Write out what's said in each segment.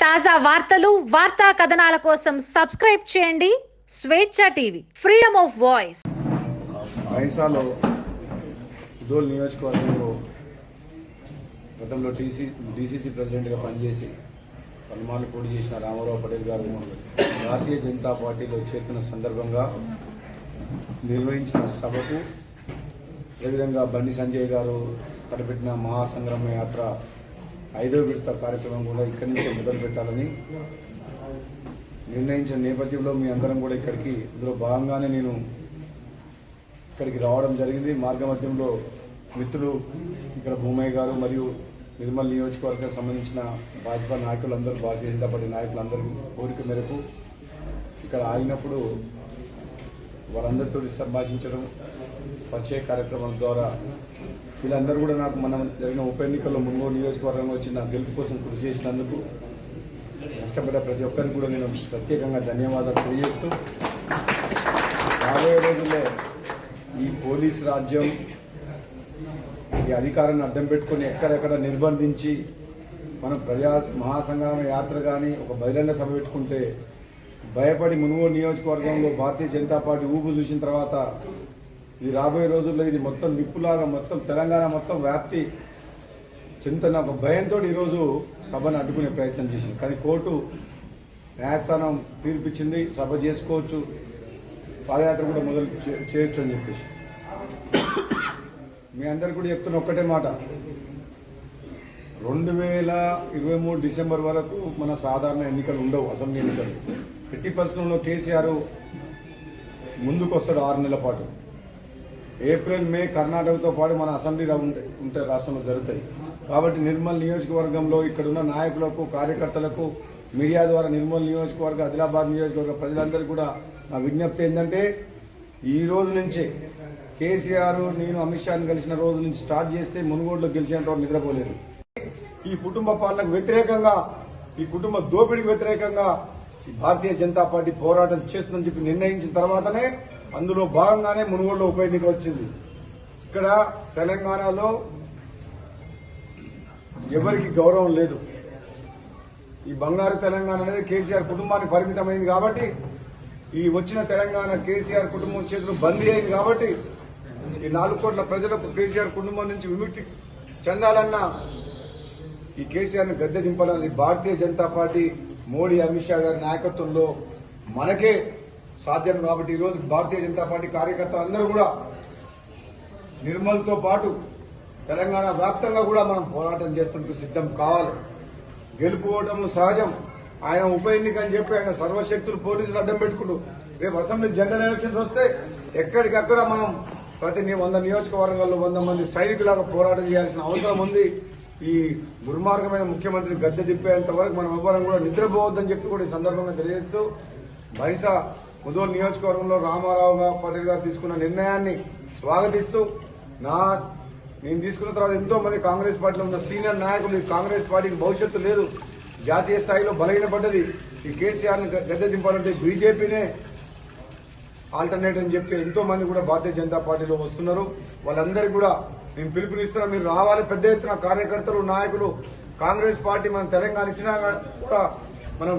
తాజా వార్తలు వార్తా కథనాల కోసం సబ్స్క్రైబ్ చేయండి. Swecha TV freedom of voice. అహింసాలో ఉదోల్ నియోజకవర్గంలో గతంలో టీసీ డీసీసీ ప్రెసిడెంట్గా పనిచేసి పలుమార్లు పోటీ చేసిన రామారావు పటేల్ గారు భారతీయ జనతా పార్టీలో చేరుతున్న సందర్భంగా నిర్వహించిన సభకు అదేవిధంగా బండి సంజయ్ గారు తలపెట్టిన మహాసంగ్రామ యాత్ర ఐదో విడత కార్యక్రమం కూడా ఇక్కడి నుంచే మొదలు పెట్టాలని నిర్ణయించిన నేపథ్యంలో మీ అందరం కూడా ఇక్కడికి ఇందులో భాగంగానే నేను ఇక్కడికి రావడం జరిగింది. మార్గమధ్యంలో మిత్రులు ఇక్కడ భూమయ్య గారు మరియు నిర్మల్ నియోజకవర్గానికి సంబంధించిన భాజపా నాయకులందరూ భారతీయ జనతా పార్టీ నాయకులందరూ కోరిక మేరకు ఇక్కడ ఆగినప్పుడు వారందరితో సంభాషించడం పరిచయ కార్యక్రమం ద్వారా వీళ్ళందరూ కూడా నాకు మనం జరిగిన ఉప ఎన్నికల్లో మున్గోడు నియోజకవర్గంలో వచ్చిన గెలుపు కోసం కృషి చేసినందుకు కష్టపడ్డ ప్రతి ఒక్కరికి కూడా నేను ప్రత్యేకంగా ధన్యవాదాలు తెలియజేస్తూ రాబోయే రోజుల్లో ఈ పోలీస్ రాజ్యం ఈ అధికారాన్ని అడ్డం పెట్టుకొని ఎక్కడెక్కడ నిర్బంధించి మనం ప్రజా మహాసంగ్రామ యాత్ర కానీ ఒక బహిరంగ సభ పెట్టుకుంటే భయపడి మునుగోడు నియోజకవర్గంలో భారతీయ జనతా పార్టీ ఊపు చూసిన తర్వాత ఇది రాబోయే రోజుల్లో ఇది మొత్తం నిప్పులాగా మొత్తం తెలంగాణ మొత్తం వ్యాప్తి చింతన ఒక భయంతో ఈరోజు సభను అడ్డుకునే ప్రయత్నం చేసింది. కానీ కోర్టు న్యాయస్థానం తీర్పిచ్చింది సభ చేసుకోవచ్చు పాదయాత్ర కూడా మొదలు చే- చేయొచ్చు అని చెప్పేసి. మీ అందరు కూడా చెప్తున్న ఒక్కటే మాట. రెండు వేల ఇరవై మూడు డిసెంబర్ వరకు మన సాధారణ ఎన్నికలు ఉండవు అసెంబ్లీ ఎన్నికలు. ఎట్టి పరిస్థితుల్లో కేసీఆర్ ముందుకు వస్తాడు ఆరు నెలల పాటు. ఏప్రిల్ మే కర్ణాటకతో పాటు మన అసెంబ్లీ ఉంటే రాష్ట్రంలో జరుగుతాయి. కాబట్టి నిర్మల్ నియోజకవర్గంలో ఇక్కడున్న నాయకులకు కార్యకర్తలకు మీడియా ద్వారా నిర్మల్ నియోజకవర్గ ఆదిలాబాద్ నియోజకవర్గ ప్రజలందరికీ కూడా నా విజ్ఞప్తి ఏంటంటే ఈ రోజు నుంచే కేసీఆర్ నేను అమిత్ షాను కలిసిన రోజు నుంచి స్టార్ట్ చేస్తే మునుగోడులో గెలిచేంత వరకు నిద్రపోలేదు. ఈ కుటుంబ పాలనకు వ్యతిరేకంగా ఈ కుటుంబ దోపిడీకి వ్యతిరేకంగా భారతీయ జనతా పార్టీ పోరాటం చేస్తుందని చెప్పి నిర్ణయించిన తర్వాతనే అందులో భాగంగానే మునుగోడులో ఉప ఎన్నిక వచ్చింది. ఇక్కడ తెలంగాణలో ఎవరికి గౌరవం లేదు. ఈ బంగారు తెలంగాణ అనేది కేసీఆర్ కుటుంబానికి పరిమితమైంది కాబట్టి ఈ వచ్చిన తెలంగాణ కేసీఆర్ కుటుంబం చేతులు బందీ అయింది కాబట్టి ఈ నాలుగు కోట్ల ప్రజలకు కేసీఆర్ కుటుంబం నుంచి విముక్తి చెందాలన్నా ఈ కేసీఆర్ను గద్దె దింపాలన్నది భారతీయ జనతా పార్టీ మోడీ అమిత్ షా గారి నాయకత్వంలో మనకే సాధ్యం కాబట్టి ఈరోజు భారతీయ జనతా పార్టీ కార్యకర్తలు అందరూ కూడా నిర్మల్తో పాటు తెలంగాణ వ్యాప్తంగా కూడా మనం పోరాటం చేసేందుకు సిద్ధం కావాలి. గెలుపు ఓటములు సహజం. ఆయన ఉప ఎన్నిక అని చెప్పి ఆయన సర్వశక్తులు పోలీసులు అడ్డం పెట్టుకుంటూ రేపు అసెంబ్లీ జనరల్ ఎలక్షన్స్ వస్తే ఎక్కడికక్కడ మనం ప్రతి వంద నియోజకవర్గాల్లో వంద మంది సైనికులాగా పోరాటం చేయాల్సిన అవసరం ఉంది. ఈ దుర్మార్గమైన ముఖ్యమంత్రి గద్దె తిప్పేంత వరకు మనం ఎవ్వరం కూడా నిద్రపోవద్దని చెప్పి కూడా ఈ సందర్భంగా తెలియజేస్తూ బైస ముదోల్ నియోజకవర్గంలో రామారావు గా- పటేల్ గారు తీసుకున్న నిర్ణయాన్ని స్వాగతిస్తూ నా నేను తీసుకున్న తర్వాత ఎంతో మంది కాంగ్రెస్ పార్టీలో ఉన్న సీనియర్ నాయకులు ఈ కాంగ్రెస్ పార్టీకి భవిష్యత్తు లేదు జాతీయ స్థాయిలో బలహీనపడ్డది ఈ కేసీఆర్ని గద్దె దింపాలంటే బీజేపీనే ఆల్టర్నేట్ అని చెప్పి ఎంతో మంది కూడా భారతీయ జనతా పార్టీలో వస్తున్నారు. వాళ్ళందరికీ కూడా నేను పిలుపునిస్తున్నా మీరు రావాలి. పెద్ద ఎత్తున కార్యకర్తలు నాయకులు కాంగ్రెస్ పార్టీ మన తెలంగాణ ఇచ్చినా కూడా మనం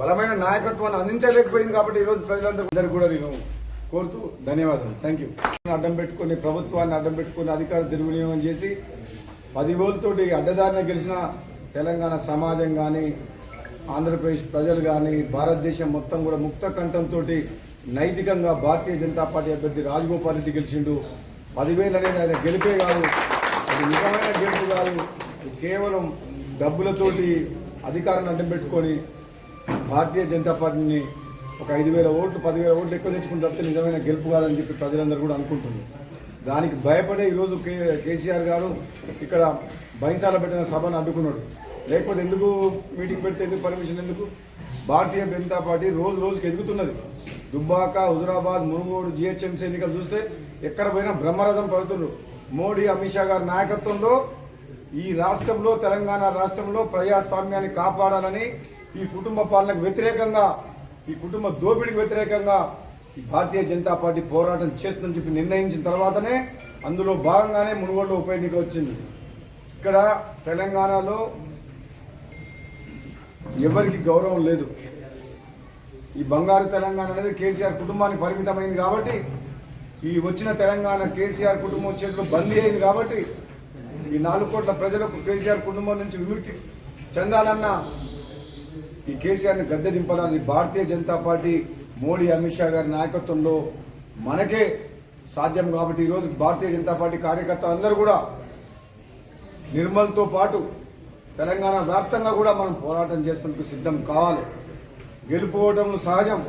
బలమైన నాయకత్వాన్ని అందించలేకపోయింది కాబట్టి ఈరోజు ప్రజలందరూ కూడా నేను కోరుతూ ధన్యవాదాలు. థ్యాంక్ యూ అడ్డం పెట్టుకుని ప్రభుత్వాన్ని అడ్డం పెట్టుకుని అధికార దుర్వినియోగం చేసి పది ఓళ్ళతోటి అడ్డదారిన గెలిచిన తెలంగాణ సమాజం కానీ ఆంధ్రప్రదేశ్ ప్రజలు కానీ భారతదేశం మొత్తం కూడా ముక్త కంఠంతో నైతికంగా భారతీయ జనతా పార్టీ అభ్యర్థి రాజగోపాల్ రెడ్డి గెలిచిండు. పదివేలు అనేది ఆయన గెలిపే కాదు. అది నిజమైన గెలుపు కాదు. కేవలం డబ్బులతోటి అధికారాన్ని అడ్డం పెట్టుకొని భారతీయ జనతా పార్టీని ఒక ఐదు వేల ఓట్లు పదివేల ఓట్లు ఎక్కువ తెచ్చుకుని తప్పితే నిజమైన గెలుపు కాదని చెప్పి ప్రజలందరూ కూడా అనుకుంటున్నారు. దానికి భయపడే ఈరోజు కే కేసీఆర్ గారు ఇక్కడ బైన్సాల పెట్టిన సభను అడ్డుకున్నాడు. లేకపోతే ఎందుకు మీటింగ్ పెడితే ఎందుకు పర్మిషన్ ఎందుకు? భారతీయ జనతా పార్టీ రోజు రోజుకి ఎదుగుతున్నది. దుబ్బాక హుజురాబాద్ మునుగోడు జిహెచ్ఎంసీ ఎన్నికలు చూస్తే ఎక్కడ పోయినా బ్రహ్మరథం పడుతుండ్రు. మోడీ అమిత్ షా గారి నాయకత్వంలో ఈ రాష్ట్రంలో తెలంగాణ రాష్ట్రంలో ప్రజాస్వామ్యాన్ని కాపాడాలని ఈ కుటుంబ పాలనకు వ్యతిరేకంగా ఈ కుటుంబ దోపిడికి వ్యతిరేకంగా ఈ భారతీయ జనతా పార్టీ పోరాటం చేస్తుందని చెప్పి నిర్ణయించిన తర్వాతనే అందులో భాగంగానే మునుగోడులో ఉప ఎన్నిక వచ్చింది. ఇక్కడ తెలంగాణలో ఎవరికి గౌరవం లేదు. ఈ బంగారు తెలంగాణ అనేది కేసీఆర్ కుటుంబానికి పరిమితమైంది కాబట్టి ఈ వచ్చిన తెలంగాణ కేసీఆర్ కుటుంబం చేతిలో బందీ అయింది కాబట్టి ఈ నాలుగు కోట్ల ప్రజలకు కేసీఆర్ కుటుంబం నుంచి విముక్తి చెందాలన్న ఈ కేసీఆర్ని గద్దె దింపాలన్నది భారతీయ జనతా పార్టీ మోడీ అమిత్ షా గారి నాయకత్వంలో మనకే సాధ్యం కాబట్టి ఈరోజు భారతీయ జనతా పార్టీ కార్యకర్తలందరూ కూడా నిర్మల్తో పాటు తెలంగాణ వ్యాప్తంగా కూడా మనం పోరాటం చేసేందుకు సిద్ధం కావాలి. గెలుపోవటంలో సహజం.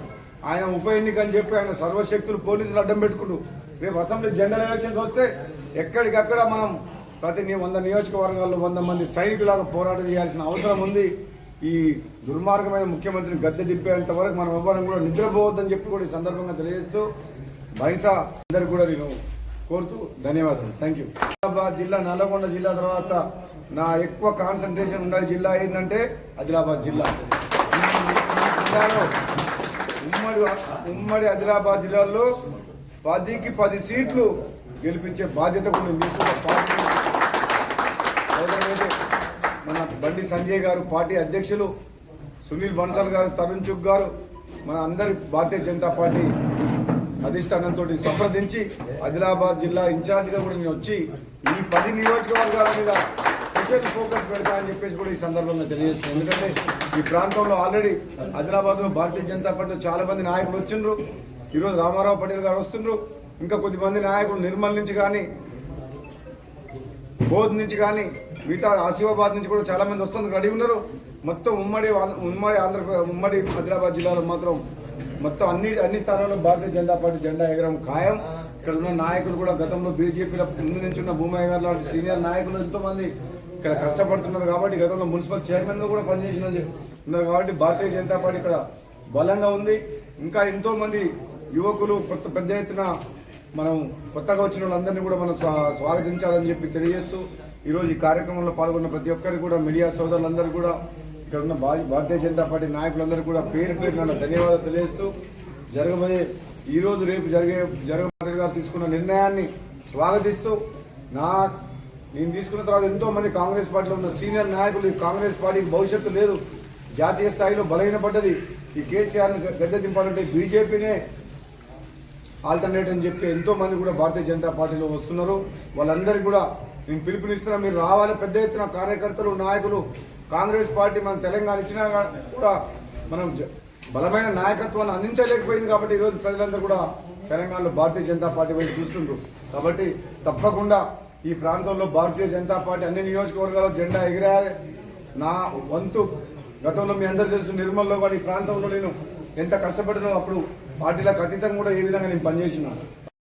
ఆయన ఉప ఎన్నిక అని చెప్పి ఆయన సర్వశక్తులు పోలీసులు అడ్డం పెట్టుకుంటూ రేపు అసెంబ్లీ జనరల్ ఎలక్షన్స్ వస్తే ఎక్కడికక్కడ మనం ప్రతి వంద నియోజకవర్గాల్లో వంద మంది సైనికులాగా పోరాటం చేయాల్సిన అవసరం ఉంది. ఈ దుర్మార్గమైన ముఖ్యమంత్రిని గద్దె దింపేంత వరకు మనం ఎవ్వరం కూడా నిద్రపోవద్దని చెప్పి కూడా ఈ సందర్భంగా తెలియజేస్తూ బైసా అందరికి కూడా నేను కోరుతూ ధన్యవాదాలు. థ్యాంక్ యూ ఆదిలాబాద్ జిల్లా నల్లగొండ జిల్లా తర్వాత నా ఎక్కువ కాన్సన్ట్రేషన్ ఉండే జిల్లా ఏంటంటే ఆదిలాబాద్ జిల్లా. జిల్లాలో ఉమ్మడి ఉమ్మడి ఆదిలాబాద్ జిల్లాలో పదికి పది సీట్లు గెలిపించే బాధ్యత కూడా నేను మన బండి సంజయ్ గారు పార్టీ అధ్యక్షులు సునీల్ బన్సల్ గారు తరుణ్ చుక్ గారు మన అందరి భారతీయ జనతా పార్టీ అధిష్టానంతో సంప్రదించి ఆదిలాబాద్ జిల్లా ఇన్ఛార్జిగా కూడా నేను వచ్చి ఈ పది నియోజకవర్గాల మీద స్పెషల్ ఫోకస్ పెడతా అని చెప్పేసి కూడా ఈ సందర్భంగా తెలియజేస్తుంది ఎందుకంటే ఈ ప్రాంతంలో ఆల్రెడీ ఆదిలాబాద్లో భారతీయ జనతా పార్టీ చాలా మంది నాయకులు వచ్చిండ్రు. ఈరోజు రామారావు పటేల్ గారు వస్తుండ్రు. ఇంకా కొద్దిమంది నాయకులు నిర్మల్ నుంచి కానీ బోధ్ నుంచి కానీ మిగతా ఆసిఫాబాద్ నుంచి కూడా చాలా మంది వస్తుంది రెడీ ఉన్నారు. మొత్తం ఉమ్మడి ఆంధ్ర- ఉమ్మడి ఆంధ్రప్రదేశ్ ఉమ్మడి ఆదిలాబాద్ జిల్లాలో మాత్రం మొత్తం అన్ని అన్ని స్థానాల్లో భారతీయ జనతా పార్టీ జెండా ఎగరం ఖాయం. ఇక్కడ ఉన్న నాయకులు కూడా గతంలో బీజేపీలో ముందు నుంచి ఉన్న భూమయ్య గారు లాంటి సీనియర్ నాయకులు ఎంతో మంది ఇక్కడ కష్టపడుతున్నారు కాబట్టి గతంలో మున్సిపల్ చైర్మన్ కూడా పనిచేసిన ఉన్నారు కాబట్టి భారతీయ జనతా పార్టీ ఇక్కడ బలంగా ఉంది. ఇంకా ఎంతో మంది యువకులు కొత్త పెద్ద ఎత్తున మనం కొత్తగా వచ్చిన వాళ్ళందరినీ కూడా మనం స్వా- స్వాగతించాలని చెప్పి తెలియజేస్తూ ఈరోజు ఈ కార్యక్రమంలో పాల్గొన్న ప్రతి ఒక్కరికి కూడా మీడియా సోదరులందరూ కూడా ఇక్కడ ఉన్న భారతీయ జనతా పార్టీ నాయకులందరూ కూడా పేరు పేరు నన్ను ధన్యవాదాలు తెలియజేస్తూ జరగబోయే ఈరోజు రేపు జరిగే జరగ గారు తీసుకున్న నిర్ణయాన్ని స్వాగతిస్తూ నా నేను తీసుకున్న తర్వాత ఎంతో మంది కాంగ్రెస్ పార్టీలో ఉన్న సీనియర్ నాయకులు ఈ కాంగ్రెస్ పార్టీకి భవిష్యత్తు లేదు. జాతీయ స్థాయిలో బలహీన పడ్డది ఈ కేసీఆర్ని గద్దె దింపాలంటే బీజేపీనే ఆల్టర్నేట్ అని చెప్పి ఎంతో మంది కూడా భారతీయ జనతా పార్టీలో వస్తున్నారు. వాళ్ళందరికీ కూడా నేను పిలుపునిస్తున్నా మీరు రావాలి. పెద్ద ఎత్తున కార్యకర్తలు నాయకులు కాంగ్రెస్ పార్టీ మన తెలంగాణ ఇచ్చినా కూడా మనం బలమైన నాయకత్వాన్ని అందించలేకపోయింది కాబట్టి ఈరోజు ప్రజలందరూ కూడా తెలంగాణలో భారతీయ జనతా పార్టీ వైపు చూస్తుండ్రు. కాబట్టి తప్పకుండా ఈ ప్రాంతంలో భారతీయ జనతా పార్టీ అన్ని నియోజకవర్గాల్లో జెండా ఎగిరాలి. నా వంతు గతంలో మీ అందరూ తెలుసు నిర్మల్లో కూడా ఈ ప్రాంతంలో నేను ఎంత కష్టపడినో అప్పుడు పార్టీలకు అతీతంగా కూడా ఏ విధంగా నేను పనిచేసినాను.